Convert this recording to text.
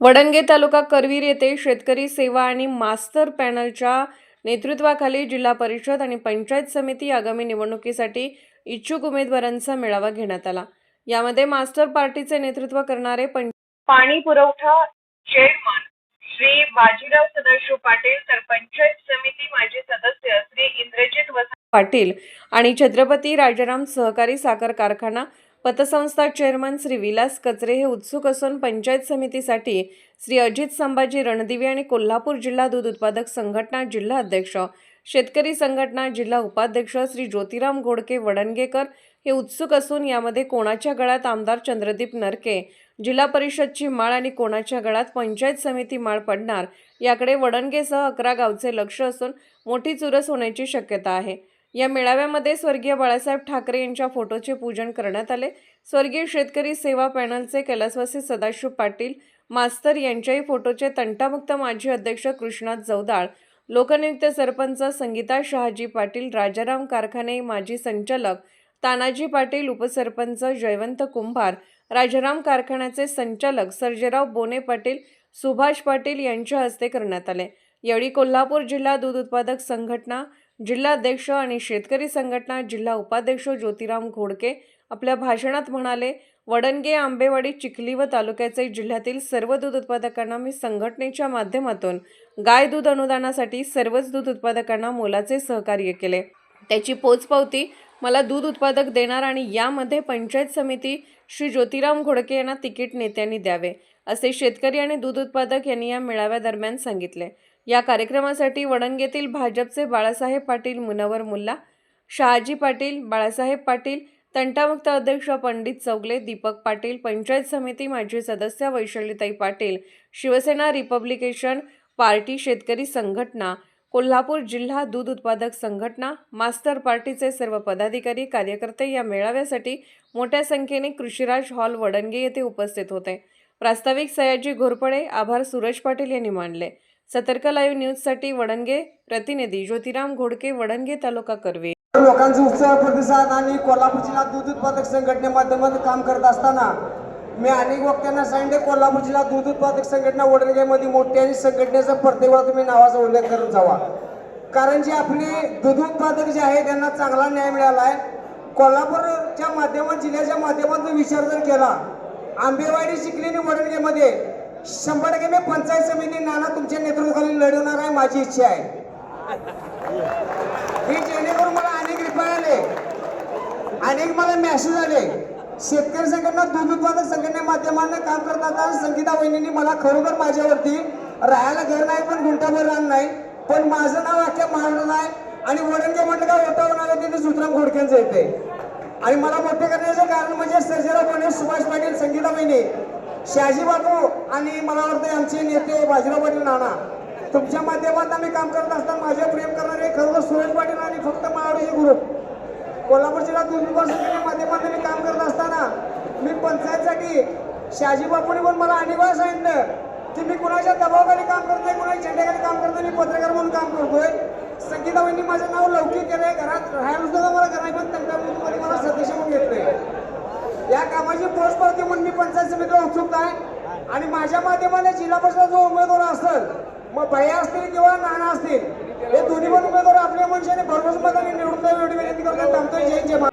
वडंगे तालुका करवीर येथे शेतकरी सेवा आणि मास्तर पॅनलच्या नेतृत्वाखाली जिल्हा परिषद आणि पंचायत समिती आगामी निवडणुकीसाठी इच्छुक उमेदवारांचा मेळावा घेण्यात आला. यामध्ये मास्टर पार्टीचे नेतृत्व करणारे पाणी पुरवठा चेअरमन श्री बाजीराव सदाशिव पाटील तर पंचायत समिती माजी सदस्य श्री इंद्रजित पाटील आणि छत्रपती राजाराम सहकारी साखर कारखाना पतसंस्था चेअरमन श्री विलास कचरे हे उत्सुक असून पंचायत समितीसाठी श्री अजित संभाजी रणदिवे आणि कोल्हापूर जिल्हा दूध उत्पादक संघटना जिल्हा अध्यक्ष शेतकरी संघटना जिल्हा उपाध्यक्ष श्री ज्योतिराम घोडके वडणगेकर हे उत्सुक असून यामध्ये कोणाच्या गळ्यात आमदार चंद्रदीप नरके जिल्हा परिषदची माळ आणि कोणाच्या गळ्यात पंचायत समिती माळ पडणार याकडे वडणगेसह अकरा गावचे लक्ष असून मोठी चुरस होण्याची शक्यता आहे. या मेळाव्यामध्ये स्वर्गीय बाळासाहेब ठाकरे यांच्या फोटोचे पूजन करण्यात आले. स्वर्गीय शेतकरी सेवा पॅनलचे कैलासवासी सदाशिव पाटील मास्तर यांच्याही फोटोचे तंटामुक्त माजी अध्यक्ष कृष्णात जवदाळ लोकनियुक्त सरपंच संगीता शहाजी पाटील राजाराम कारखाने माजी संचालक तानाजी पाटील उपसरपंच जयवंत कुंभार राजाराम कारखान्याचे संचालक सर्जेराव बोने पाटील सुभाष पाटील यांच्या हस्ते करण्यात आले. यावेळी कोल्हापूर जिल्हा दूध उत्पादक संघटना जिल्हाध्यक्ष आणि शेतकरी संघटना जिल्हा उपाध्यक्ष ज्योतिराम घोडके आपल्या भाषणात म्हणाले वडणगे आंबेवाडी चिखली व तालुक्याचे जिल्ह्यातील सर्व दूध उत्पादकांना मी संघटनेच्या माध्यमातून गाय दूध अनुदानासाठी सर्वच दूध उत्पादकांना मोलाचे सहकार्य केले. त्याची पोचपावती मला दूध उत्पादक देणार आणि यामध्ये पंचायत समिती श्री ज्योतिराम घोडके यांना तिकीट नेत्यांनी द्यावे असे शेतकरी आणि दूध उत्पादक यांनी या मेळाव्यादरम्यान सांगितले. या कार्यक्रमासाठी वडणगेतील भाजपचे बाळासाहेब पाटील मुनवर मुल्ला शहाजी पाटील बाळासाहेब पाटील तंटामुक्त अध्यक्ष पंडित चौगले दीपक पाटील पंचायत समिती माजी सदस्य वैशालीताई पाटील शिवसेना रिपब्लिकेशन पार्टी शेतकरी संघटना कोल्हापूर जिल्हा दूध उत्पादक संघटना मास्टर पार्टीचे सर्व पदाधिकारी कार्यकर्ते या मेळाव्यासाठी मोठ्या संख्येने कृषीराज हॉल वडणगे येथे उपस्थित होते. प्रास्ताविक सयाजी घोरपडे आभार सूरज पाटील यांनी मानले. सतर्क लाईव्ह न्यूजसाठी वडणगे प्रतिनिधी ज्योतिराम घोडके वडणगे तालुका करवे लोकांचा उत्साह प्रतिसाद आणि कोल्हापूर जिल्हा दूध उत्पादक संघटनेमाध्यमातून काम करत असताना मी अनेक वक्त्यांना सांगितले कोल्हापूर जिल्हा दूध उत्पादक संघटना वडणगेमध्ये मोठी आणि संघटनेचा प्रत्येकाला तुम्ही नावाचा उल्लेख करत जावा. कारण जे आपले दूध उत्पादक जे आहे त्यांना चांगला न्याय मिळाला आहे. कोल्हापूरच्या माध्यमात जिल्ह्याच्या माध्यमातून विचार जर केला आंबेवाडी चिखली आणि वडणगेमध्ये शंभर टक्के मी पंचायत समिती नाना तुमच्या नेतृत्वाखाली लढवणार आहे माझी इच्छा आहे. हे जेणेकरून मला अनेक रिप्लाय आले. अनेक मला मेसेज आले. शेतकरी संघटना दूध उत्पादक संघटने माध्यमांना काम करत असताना संगीता वहिनींनी मला खरोखर माझ्यावरती राहायला घर नाही पण गुंठाभर राहणार नाही. पण माझं नाव अख्या महाराष्ट्रात आहे आणि वडणगे म्हटलं का ओटावर नाव येते सुतराम घोडक्यांचं येते आणि मला मोठे करण्याचं कारण म्हणजे सर्जेराव पाटील सुभाष पाटील संगीता वहिनी शहाजी बाबू आणि मला वाटतं आमचे नेते बाजीराव पाटील नाना. तुमच्या माध्यमात आम्ही काम करत असताना माझ्या प्रेम करणारे खरोखर सुरेश पाटील आणि फक्त मावळीचे ग्रुप कोल्हापूर जिल्हा दूध माध्यमातून मी काम करत असताना मी पंचायतसाठी शहाजी बापूंनी पण मला अनिवार्य सांगितलं की मी कुणाच्या दबावाखाली काम करतोय कुणाच्या झेंड्याखाली काम करतोय मी पत्रकार म्हणून काम करतोय. संगीताबाईंनी माझं नाव लौकिक केलंय घरात राहायला सुद्धा मला घरात पण या कामाची पोच पावती म्हणून मी पंचायत समितीला उत्सुक आहे आणि माझ्या माध्यमाने जिल्हा परिषद जो उमेदवार असेल मग भया असतील किंवा नाना असतील हे दोन्ही पण उमेदवार आपल्या मनशाने भरभर मताने निवडून विनंती करतो जय जय